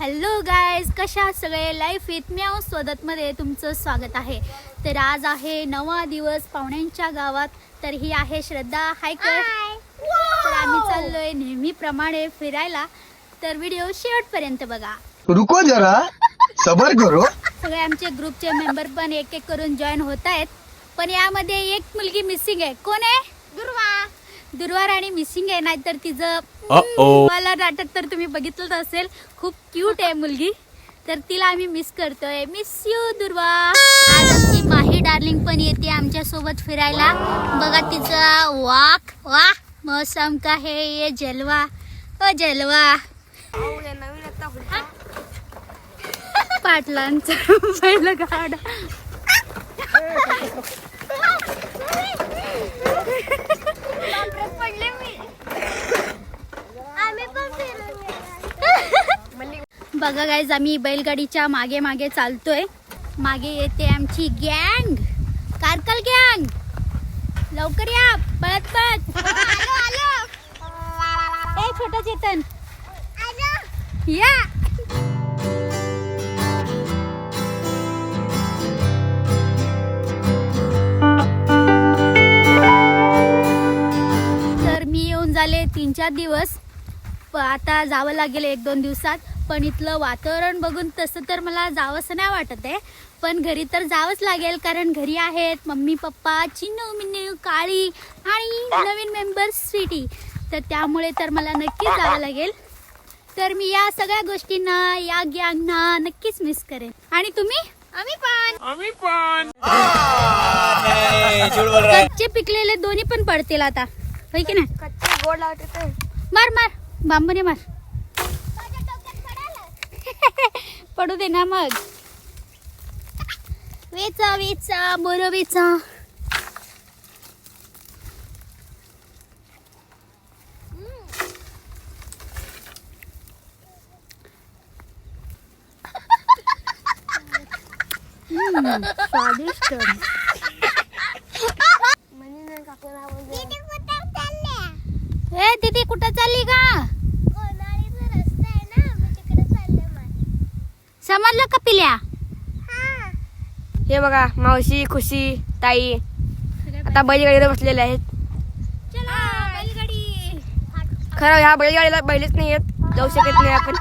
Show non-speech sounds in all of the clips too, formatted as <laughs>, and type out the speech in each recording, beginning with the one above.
Hello guys कशा आहात सगळे? लाईफ विथ म्याव स्वदतमध्ये तुमचं स्वागत आहे. तर आज आहे नवा दिवस पाहुण्यांच्या गावात. तर ही आहे श्रद्धा. हाय कर तर आम्ही चाललोय नेहमीप्रमाणे फिरायला. तर व्हिडिओ शेवटपर्यंत बघा. रुको जरा. सबर करो. सगळे आमचे ग्रुपचे मेंबर पण एक एक करून जॉईन होत आहेत. पण यामध्ये एक मुलगी मिसिंग आहे. कोण आहे? दुर्वा. दुर्वा राणी मिसिंग आहे नाहीतर तिचं Uh-oh. मला नाटक तर तुम्ही बघितलंच असेल. खूप क्यूट आहे मुलगी. तर तिला आम्ही मिस करतोय. मिस यू दुर्वा आज आमची माही डार्लिंग पण येते आमच्यासोबत फिरायला. बघा तिचा वाक वा मौसम का है ये जलवा. ओ जलवा. पाटलांचं पहिलं गाड <laughs> <laughs> बघा गाईज आम्ही बैलगाडीच्या मागे मागे चालतोय. मागे येते आमची गँग कारकल गँग लवकर या पळत पळत. ए छोट चेतन. या. तर मी येऊन झाले तीन चार दिवस. आता जावं लागेल एक दोन दिवसात. पण इथलं वातावरण बघून तसं तर मला जावंसं नाही वाटत आहे. पण घरी तर जावंच लागेल कारण घरी आहेत मम्मी पप्पा चिन्नू मिन्नू काळी आणि नवीन मेंबर स्वीटी. तर त्यामुळे तर मला नक्कीच जावं लागेल. तर मी या सगळ्या गोष्टींना या गँगना नक्कीच मिस करेन. आणि तुम्ही? आम्ही पण. आम्ही पण. कच्चे पिकलेले दोन्ही पण पडतील आता. होय की नाही? कच्चे गोड लावते मार मार. बांबूने मार. <laughs> पडू दे ना मग. वेचा वेचा बोर वेचा. हम्म, स्वादिष्ट. <laughs> काकूला ए दीदी कुठं चालली का रस्ता आहे ना मी तिकडे चालले समजलं का पिल्या? हे बघा मावशी खुशी ताई. आता बैलगाडीला बसलेले आहेत. खरं ह्या बैलगाडीला बैलच नाही आहेत. जाऊ शकत नाही आपण.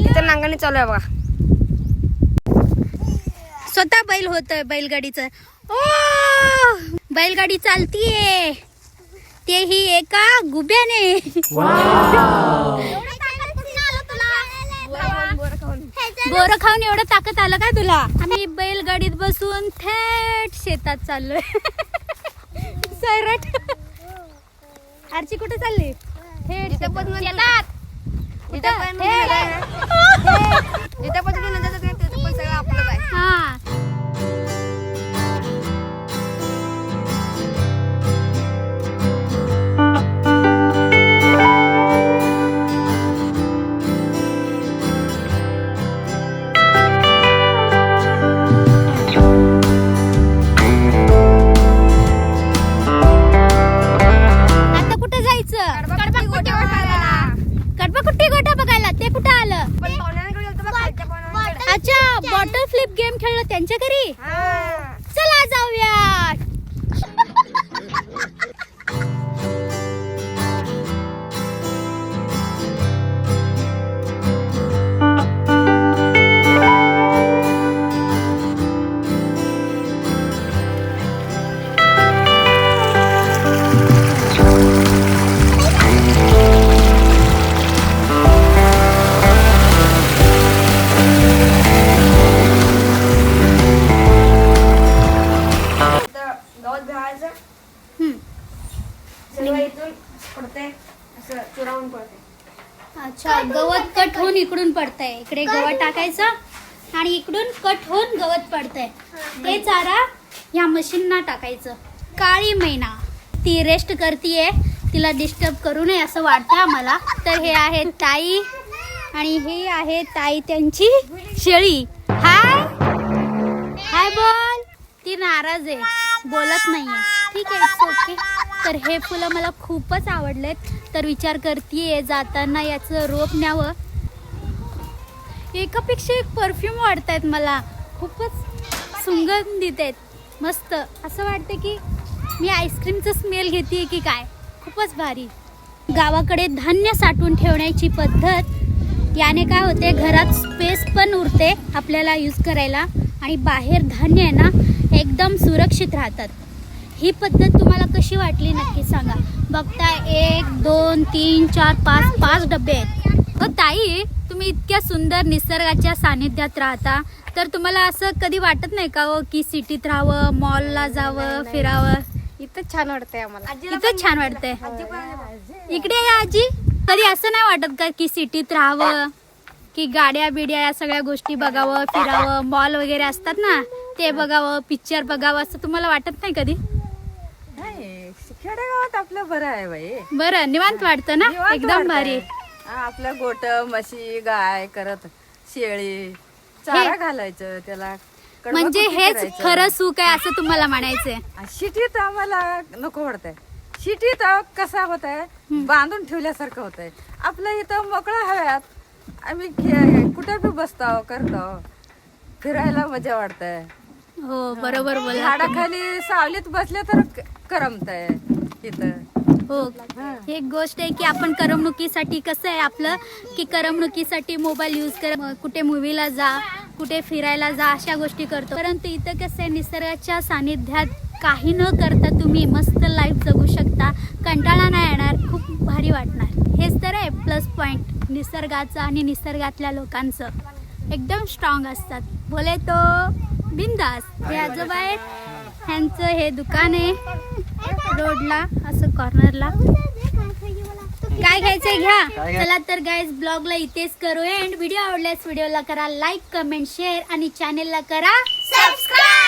इथं नांगणी चालू आहे बघा. स्वतः बैल होतोय बैलगाडीचं. ओ! बैलगाडी चालतीये. तेही एका गुब्याने. बोरं खाऊन एवढं ताकद आलं का तुला? आम्ही बैलगाडीत बसून थेट शेतात चाललोय. सरट आरची कुठे चालली? थेट शेतात. पण तिथं सगळं आपलंच आहे. हा. अच्छा बॉटल फ्लिप गेम खेळलं त्यांच्या घरी. चला जाऊया असं चुरावून पडते अच्छा गवत कट होऊन इकडून पडतंय. इकडे गवत टाकायचं आणि इकडून कट होऊन गवत पडतंय. ते चारा ह्या मशीनना टाकायचं. काळी मैना. ती रेस्ट करतीये. तिला डिस्टर्ब करू नये असं वाटतं आम्हाला. तर हे आहे ताई आणि हे आहे ताई त्यांची शेळी. हाय. हाय बोल. ती नाराज आहे. बोलत नाहीये. ठीक आहे ओके तर हे फुलं मला खूपच आवडलेत. तर विचार करते जाताना याचं रोप न्यावं. एकापेक्षा एक परफ्यूम वाढतायत मला. खूपच सुगंधित आहेत. मस्त. असं वाटतं की मी आईस्क्रीमचं स्मेल घेते की काय? खूपच भारी. गावाकडे धान्य साठवून ठेवण्याची पद्धत याने काय होते घरात स्पेस पण उरते आपल्याला यूज करायला. आणि बाहेर धान्य आहे ना एकदम सुरक्षित राहतात. ही पद्धत तुम्हाला कशी वाटली नक्की सांगा. बघताय एक दोन तीन चार पाच पाच डबे आहेत. हो ताई तुम्ही इतक्या सुंदर निसर्गाच्या सानिध्यात राहता. तर तुम्हाला असं कधी वाटत नाही का हो की सिटीत राहावं मॉलला जावं फिरावं? इथं छान वाटतंय आम्हाला. इथं छान वाटतंय. इकडे या आजी. कधी असं नाही वाटत का की सिटीत राहावं की गाड्या बिड्या या सगळ्या गोष्टी बघावं फिरावं मॉल वगैरे असतात ना ते बघावं पिक्चर बघावं असं तुम्हाला वाटत नाही कधी? नाही खेडेगावात आपलं बरं आहे बाई. बरं निवांत वाटतं ना? निवांत एकदम वाटतंय. भारी. हा, आपलं गोट म्हशी गाय करत शेळी चारा घालायचं त्याला म्हणजे कुट्टी हेच करायचं. खरं सुख आहे असं तुम्हाला म्हणायचंय? आणि शिटीत आम्हाला नको वाटतंय. शिटीत अहो कसा होत आहे बांधून ठेवल्यासारखं होत आहे आपल्या इथं मोकळ्या हव्यात आम्ही खे- कुठे बी बसतो करतो. फिरायला मजा वाटतंय. हो बरोबर बोला झाडाखाली सावलीत बसले तर करमत आहे इथं. हो एक गोष्ट आहे की आपण करमणुकीसाठी कसं आहे आपलं की करमणुकीसाठी मोबाईल यूज कर कुठे मूवीला जा कुठे फिरायला जा अशा गोष्टी करतो. परंतु इथं कसं आहे निसर्गाच्या सानिध्यात काही न करता तुम्ही मस्त लाईफ जगू शकता. कंटाळा नाही येणार खूप भारी वाटणार. हेच तर आहे प्लस पॉईंट निसर्गाचं आणि निसर्गातल्या लोकांचं. एकदम स्ट्रॉंग असतात. बोले तो बिंदास. हे आजोबा आहेत. ह्यांचं हे दुकान आहे. रोडला असं कॉर्नरला काय घ्यायचंय घ्या. चला तर गाईज ब्लॉगला इथेच करू एंड व्हिडिओ आवडल्यास व्हिडिओला करा लाईक कमेंट शेअर आणि चॅनेलला करा सबस्क्राईब